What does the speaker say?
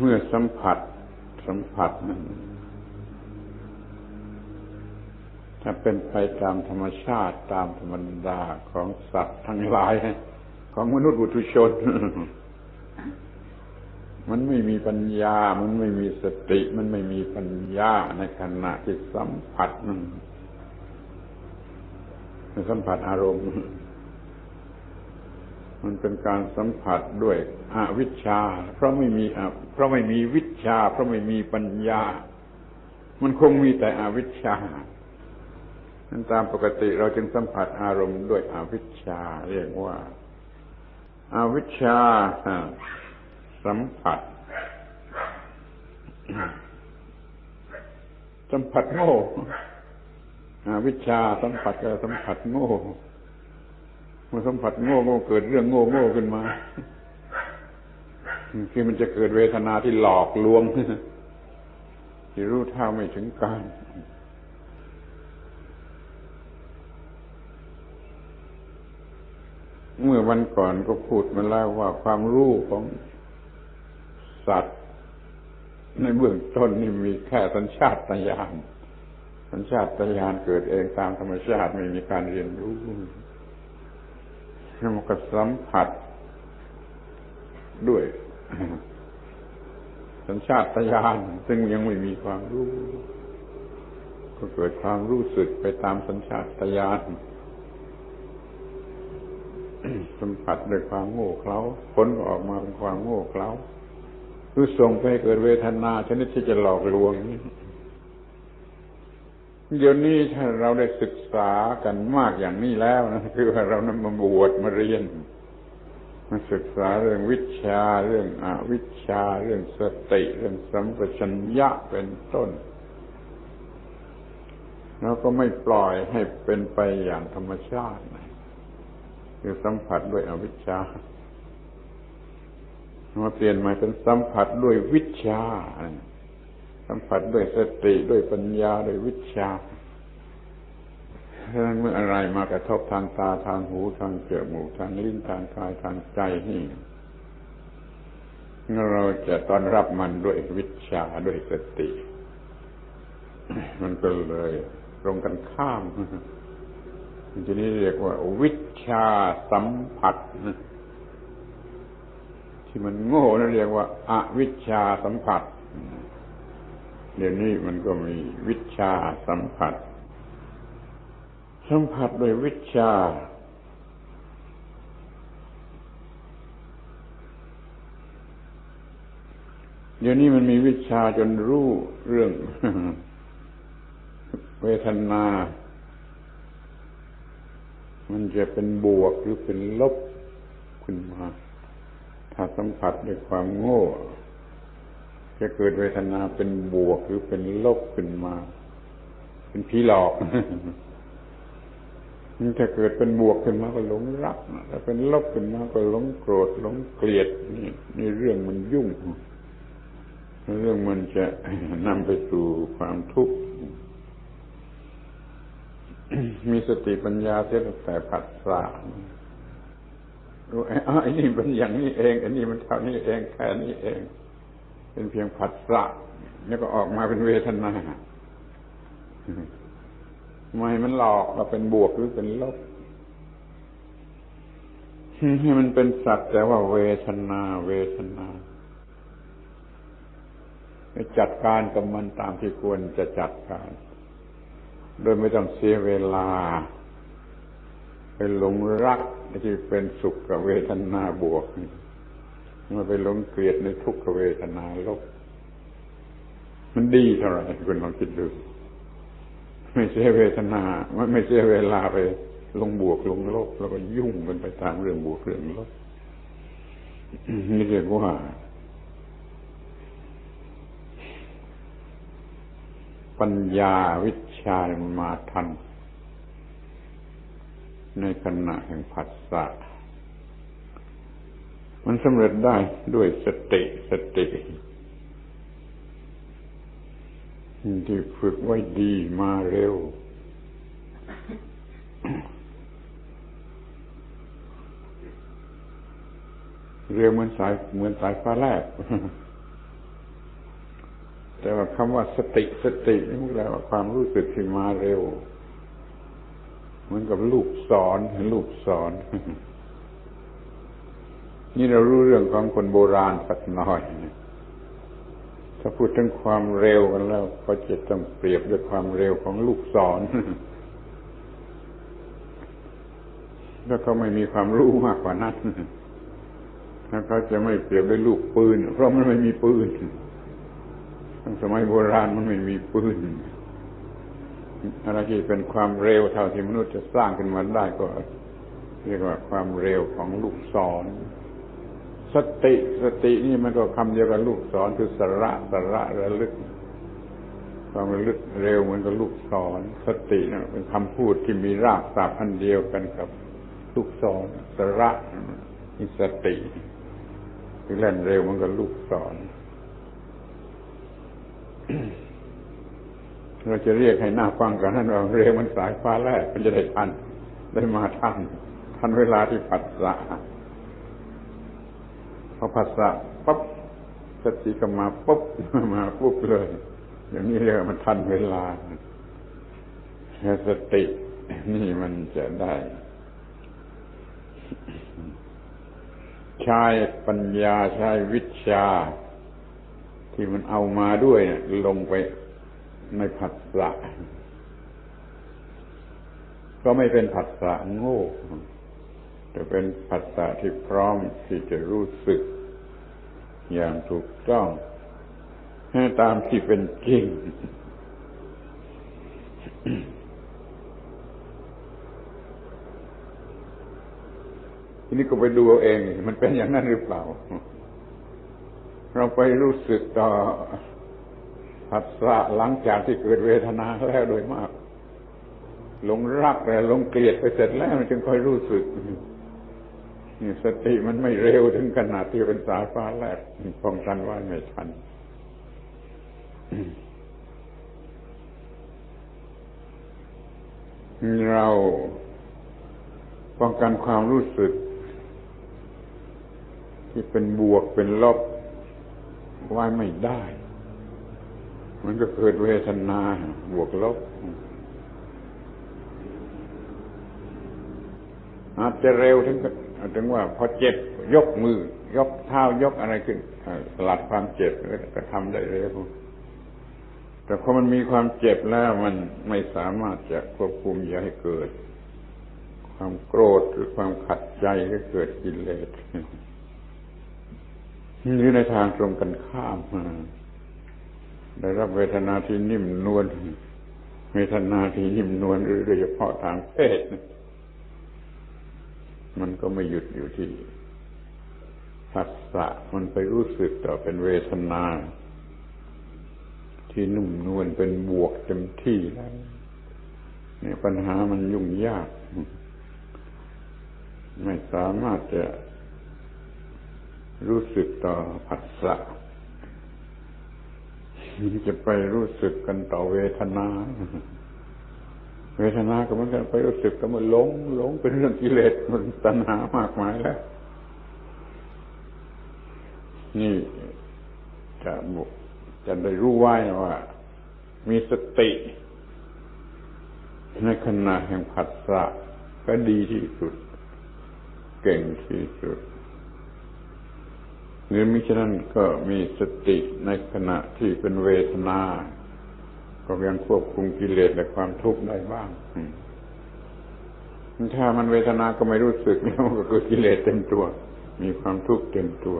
เมื่อสัมผัสสัมผัสนั้นถ้าเป็นไปตามธรรมชาติตามธรรมดาของสัตว์ทั้งหลาย ของมนุษย์บุตุชน มันไม่มีปัญญา มันไม่มีสติ มันไม่มีปัญญาในขณะที่สัมผัสนั่นสัมผัสอารมณ์ มันเป็นการสัมผัสด้วยอวิชชา เพราะไม่มีเพราะไม่มีวิชา เพราะไม่มีปัญญา มันคงมีแต่อวิชชานั้นตามปกติเราจึงสัมผัสอารมณ์ด้วยอวิชชา เรียกว่าอาวิชชาสัมผัส สัมผัสโง่อาวิชชาสัมผัสก็สัมผัสโง่ เมื่อสัมผัสโง่โง่เกิดเรื่องโง่โง่ขึ้นมาคือมันจะเกิดเวทนาที่หลอกลวงที่รู้เท่าไม่ถึงการเมื่อวันก่อนก็พูดมาแล้วว่าความรู้ของสัตว์ ในเบื้องต้นนี่มีแค่สัญชาตญาณสัญชาตญาณเกิดเองตามธรรมชาติไม่มีการเรียนรู้ แล้วมันก็สัมผัสด้วย สัญชาตญาณซึ่งยังไม่มีความรู้ ก็เกิดความรู้สึกไปตามสัญชาตญาณสัมผัสด้วยความโง่เขลาผลก็ออกมาเป็นความโง่เขลาคือส่งไปเกิดเวทนาชนิดที่จะหลอกลวง เดี๋ยวนี้ถ้าเราได้ศึกษากันมากอย่างนี้แล้วนะคือว่าเรานำมาบวชมาเรียนมาศึกษาเรื่องวิชาเรื่องอวิชา เรื่องสติ เรื่องสัมปชัญญะเป็นต้นเราก็ไม่ปล่อยให้เป็นไปอย่างธรรมชาติคือสัมผัสด้วยอวิชชามาเปลี่ยนมาเป็นสัมผัสด้วยวิชา สัมผัสด้วยสติด้วยปัญญาด้วยวิชาฉะนั้นเมื่ออะไรมากระทบทางตาทางหูทางจมูกทางลิ้นทางกายทางใจนี่เราจะต้อนรับมันด้วยวิชาด้วยสติ มันก็เลยตรงกันข้ามทีนี้เรียกว่า วิชาสัมผัสที่มันโง่นั่นเรียกว่าอาวิชาสัมผัส เดี๋ยวนี้มันก็มีวิชาสัมผัส สัมผัสโดยวิชา เดี๋ยวนี้มันมีวิชาจนรู้เรื่อง เวทนา มันจะเป็นบวกหรือเป็นลบขึ้นมา ถ้าสัมผัสด้วยความโง่ จะเกิดเวทนาเป็นบวกหรือเป็นลบขึ้นมา เป็นผีหลอกมันจะเกิดเป็นบวกขึ้นมาก็หลงรักถ้าเป็นลบขึ้นมาก็หลงโกรธหลงเกลียดนี่นี่เรื่องมันยุ่ง เรื่องมันจะนำไปสู่ความทุกข์มีสติปัญญาเสียแต่ผัสสะรู้ไอ้นี่เป็นอย่างนี้เอง อันนี้มันเท่านี้เองแค่นี้เอง เป็นเพียงผัสสะแล้วก็ออกมาเป็นเวทนาไม่มันหลอกเราเป็นบวกหรือเป็นลบให้มันเป็นสัตว์แต่ว่าเวทนา เวทนาจัดการกับมันตามที่ควรจะจัดการ โดยไม่ต้องเสียเวลา ไปหลงรักที่เป็นสุขกับเวทนาบวก มาไปหลงเกลียดในทุกขเวทนาลบมันดีเท่าไหร่คุณลองคิดดู ไม่เสียเวทนาไม่ไม่เสียเวลาไปลงบวกลงลบแล้วก็ยุ่งกันไปตามเรื่องบวกเรื่องลบนี่เรียกว่าปัญญาวิชามาทัน ในขณะแห่งผัสสะ มันสำเร็จได้ด้วยสติสติที่ฝึกไว้ดีมาเร็ว เร็วเหมือนสายเหมือนสายฟ้าแลบแต่ว่าคำว่าสติสตินี่มันแปลว่าความรู้สึกที่มาเร็ว เหมือนกับลูกศรลูกศรนี่ นี่เรารู้เรื่องของคนโบราณสักหน่อยถ้าพูดถึงความเร็วกันแล้วก็จะต้องเปรียบด้วยความเร็วของลูกศรแล้วเขาไม่มีความรู้มากกว่านั้นแล้วเขาจะไม่เปรียบด้วยลูกปืน เพราะมันไม่มีปืนทั้งสมัยโบราณมันไม่มีปืนอะไรที่เป็นความเร็วเท่าที่มนุษย์จะสร้างขึ้นมาได้ก็เรียกว่าความเร็วของลูกศร สติสตินี่มันก็คำเดียวกับลูกศรคือสระสระระลึกความระลึกเร็วเหมือนกับลูกศรสตินะเป็นคำพูดที่มีรากศัพท์อันเดียวกันกับ ลูกศรสระนี่สติคือเล่นเร็วเหมือนกับลูกศรเราจะเรียกให้หน้าฟังกันนั่นว่าเร็วมันสายฟ้าแลบมันจะได้ทัน ได้มาทันทันเวลาที่ผัสสะ พอผัสสะปั๊บสติก็มาปุ๊บมาปุ๊บเลย อย่างนี้เรียกมันทันเวลาสตินี่มันจะได้ใช้ปัญญาใช้วิชา ที่มันเอามาด้วยลงไปในผัสสะก็ไม่เป็นผัสสะโง่ แต่เป็นผัสสะที่พร้อมที่จะรู้สึก อย่างถูกต้อง ให้ตามที่เป็นจริง ทีนี้ก็ไปดูเอาเอง มันเป็นอย่างนั้นหรือเปล่า เราไปรู้สึกต่อผัสสะหลังจากที่เกิดเวทนาแล้วโดยมากหลงรักแต่หลงเกลียดไปเสร็จแล้วมันจึงค่อยรู้สึก นี่สติมันไม่เร็วถึงขนาดที่เป็นสายฟ้าแลบป้องกันไว้ไม่ทันเราป้องกันความรู้สึก ที่เป็นบวกเป็นลบไว้ไม่ได้ มันก็เกิดเวทนาบวกลบอาจจะเร็วถึง ถึงว่าพอเจ็บยกมือ ยกเท้ายกอะไรขึ้นสลัดความเจ็บแล้วก็ทำได้เร็วแต่พอมันมีความเจ็บแล้วมันไม่สามารถจะควบคุมอย่าให้เกิด ความโกรธหรือความขัดใจก็เกิดกิเลสหรือในทางตรงกันข้ามได้รับเวทนาที่นิ่มนวลเวทนาที่นิ่มนวลหรือโดยเฉพาะทางเพศ มันก็ไม่หยุดอยู่ที่ผัสสะมันไปรู้สึกต่อเป็นเวทนา ที่นุ่มนวลเป็นบวกเต็มที่แล้วเนี่ยปัญหามันยุ่งยาก ไม่สามารถจะรู้สึกต่อผัสสะจะไปรู้สึกกันต่อเวทนา เวทนาก็มันกันไปรู้สึกก็มันหลงหลงเป็นเรื่องกิเลสมันตัณหามากมายแล้ว นี่จะบุจะได้รู้ไว้ว่า มีสติ ในขณะแห่งผัสสะก็ดีที่สุด เก่งที่สุดหรือมิฉะนั้นก็มีสติในขณะที่เป็นเวทนา ก็ยังควบคุมกิเลสและความทุกข์ได้บ้างถ้ามันเวทนาก็ไม่รู้สึกนี่มันก็คือกิเลสเต็มตัว มีความทุกข์เต็มตัว